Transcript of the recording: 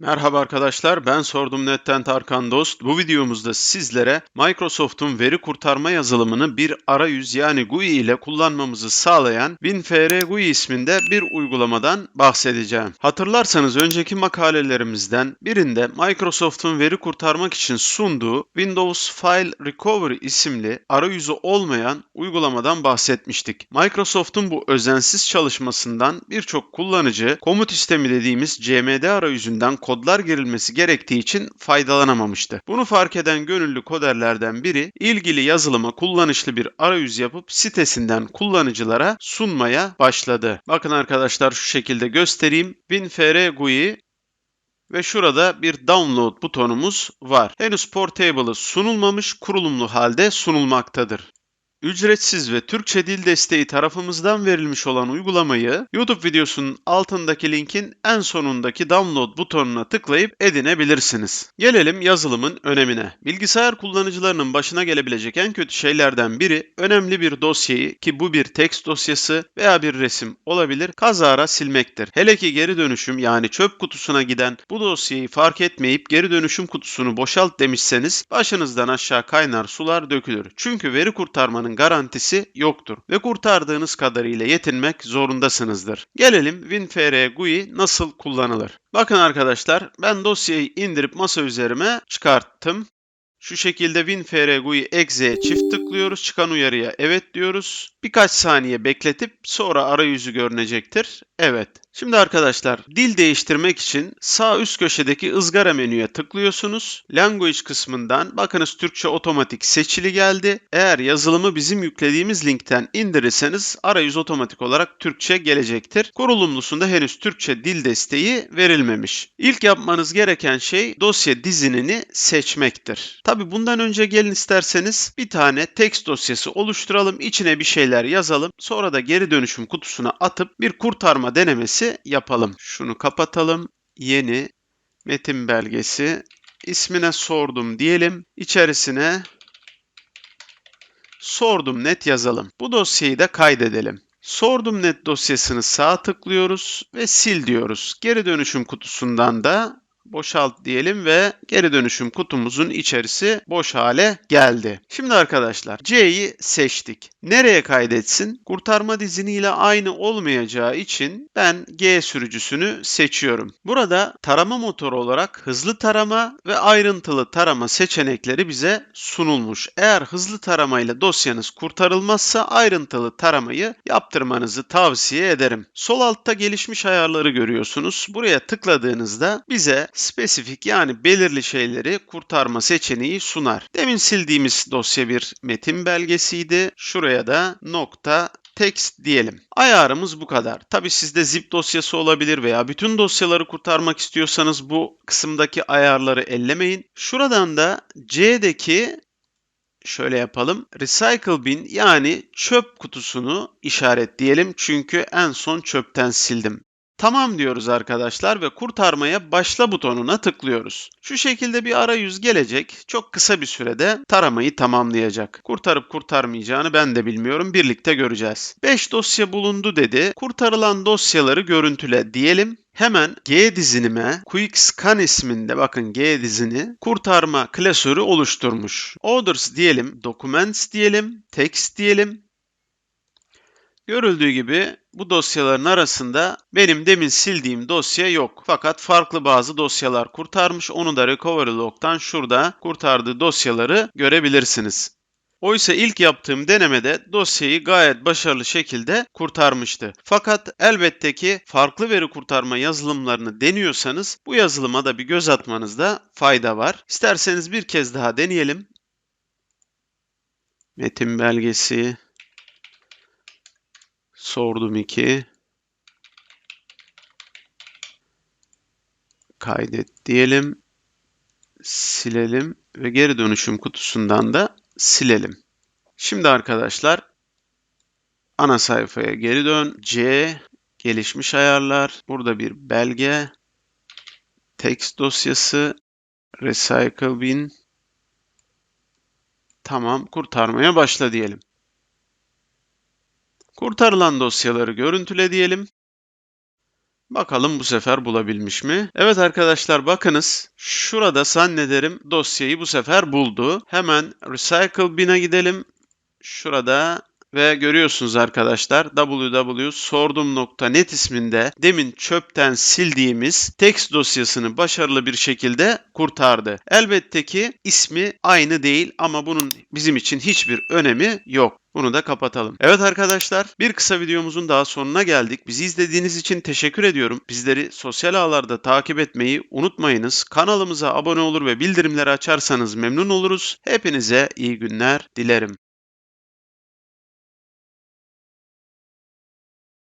Merhaba arkadaşlar, ben Sordum Net'ten Tarkan Dost. Bu videomuzda sizlere Microsoft'un veri kurtarma yazılımını bir arayüz yani GUI ile kullanmamızı sağlayan WinFR GUI isminde bir uygulamadan bahsedeceğim. Hatırlarsanız önceki makalelerimizden birinde Microsoft'un veri kurtarmak için sunduğu Windows File Recovery isimli arayüzü olmayan uygulamadan bahsetmiştik. Microsoft'un bu özensiz çalışmasından birçok kullanıcı komut sistemi dediğimiz CMD arayüzünden kodlar girilmesi gerektiği için faydalanamamıştı. Bunu fark eden gönüllü koderlerden biri ilgili yazılıma kullanışlı bir arayüz yapıp sitesinden kullanıcılara sunmaya başladı. Bakın arkadaşlar şu şekilde göstereyim. WinFR GUI ve şurada bir download butonumuz var. Henüz Portable'ı sunulmamış, kurulumlu halde sunulmaktadır. Ücretsiz ve Türkçe dil desteği tarafımızdan verilmiş olan uygulamayı YouTube videosunun altındaki linkin en sonundaki download butonuna tıklayıp edinebilirsiniz. Gelelim yazılımın önemine. Bilgisayar kullanıcılarının başına gelebilecek en kötü şeylerden biri önemli bir dosyayı ki bu bir text dosyası veya bir resim olabilir kazara silmektir. Hele ki geri dönüşüm yani çöp kutusuna giden bu dosyayı fark etmeyip geri dönüşüm kutusunu boşalt demişseniz başınızdan aşağı kaynar sular dökülür. Çünkü veri kurtarmanın garantisi yoktur ve kurtardığınız kadarıyla yetinmek zorundasınızdır. Gelelim WinFR GUI nasıl kullanılır? Bakın arkadaşlar ben dosyayı indirip masa üzerime çıkarttım. Şu şekilde WinFR GUI exe'ye çift tıklıyoruz. Çıkan uyarıya evet diyoruz. Birkaç saniye bekletip sonra arayüzü görünecektir. Evet. Şimdi arkadaşlar dil değiştirmek için sağ üst köşedeki ızgara menüye tıklıyorsunuz. Language kısmından bakınız Türkçe otomatik seçili geldi. Eğer yazılımı bizim yüklediğimiz linkten indirirseniz arayüz otomatik olarak Türkçe gelecektir. Kurulumlusunda henüz Türkçe dil desteği verilmemiş. İlk yapmanız gereken şey dosya dizinini seçmektir. Tabi bundan önce gelin isterseniz bir tane text dosyası oluşturalım. içine bir şeyler yazalım. Sonra da geri dönüşüm kutusuna atıp bir kurtarma denemesi yapalım. Şunu kapatalım. Yeni metin belgesi. İsmine sordum diyelim. İçerisine sordum net yazalım. Bu dosyayı da kaydedelim. Sordum net dosyasını sağ tıklıyoruz ve sil diyoruz. Geri dönüşüm kutusundan da boşalt diyelim ve geri dönüşüm kutumuzun içerisi boş hale geldi. Şimdi arkadaşlar C'yi seçtik. Nereye kaydetsin? Kurtarma diziniyle aynı olmayacağı için ben G sürücüsünü seçiyorum. Burada tarama motoru olarak hızlı tarama ve ayrıntılı tarama seçenekleri bize sunulmuş. Eğer hızlı taramayla dosyanız kurtarılmazsa ayrıntılı taramayı yaptırmanızı tavsiye ederim. Sol altta gelişmiş ayarları görüyorsunuz. Buraya tıkladığınızda bize spesifik yani belirli şeyleri kurtarma seçeneği sunar. Demin sildiğimiz dosya bir metin belgesiydi. Şuraya da nokta text diyelim. Ayarımız bu kadar. Tabi sizde zip dosyası olabilir veya bütün dosyaları kurtarmak istiyorsanız bu kısımdaki ayarları ellemeyin. Şuradan da C'deki şöyle yapalım. Recycle bin yani çöp kutusunu işaretleyelim çünkü en son çöpten sildim. Tamam diyoruz arkadaşlar ve kurtarmaya başla butonuna tıklıyoruz. Şu şekilde bir arayüz gelecek. Çok kısa bir sürede taramayı tamamlayacak. Kurtarıp kurtarmayacağını ben de bilmiyorum. Birlikte göreceğiz. 5 dosya bulundu dedi. Kurtarılan dosyaları görüntüle diyelim. Hemen G dizinime Quick Scan isminde bakın G dizini kurtarma klasörü oluşturmuş. Orders diyelim, Documents diyelim, Text diyelim, Görüldüğü gibi bu dosyaların arasında benim demin sildiğim dosya yok. Fakat farklı bazı dosyalar kurtarmış. Onu da Recovery Log'dan şurada kurtardığı dosyaları görebilirsiniz. Oysa ilk yaptığım denemede dosyayı gayet başarılı şekilde kurtarmıştı. Fakat elbette ki farklı veri kurtarma yazılımlarını deniyorsanız bu yazılıma da bir göz atmanızda fayda var. İsterseniz bir kez daha deneyelim. Metin belgesi, Sordum 2. Kaydet diyelim. Silelim ve geri dönüşüm kutusundan da silelim. Şimdi arkadaşlar ana sayfaya geri dön. C gelişmiş ayarlar. Burada bir belge. Text dosyası. Recycle bin. Tamam kurtarmaya başla diyelim. Kurtarılan dosyaları görüntüle diyelim. Bakalım bu sefer bulabilmiş mi? Evet arkadaşlar bakınız. Şurada zannederim dosyayı bu sefer buldu. Hemen Recycle Bin'e gidelim. Şurada ve görüyorsunuz arkadaşlar www.sordum.net isminde demin çöpten sildiğimiz text dosyasını başarılı bir şekilde kurtardı. Elbette ki ismi aynı değil ama bunun bizim için hiçbir önemi yok. Bunu da kapatalım. Evet arkadaşlar bir kısa videomuzun daha sonuna geldik. Bizi izlediğiniz için teşekkür ediyorum. Bizleri sosyal ağlarda takip etmeyi unutmayınız. Kanalımıza abone olur ve bildirimleri açarsanız memnun oluruz. Hepinize iyi günler dilerim.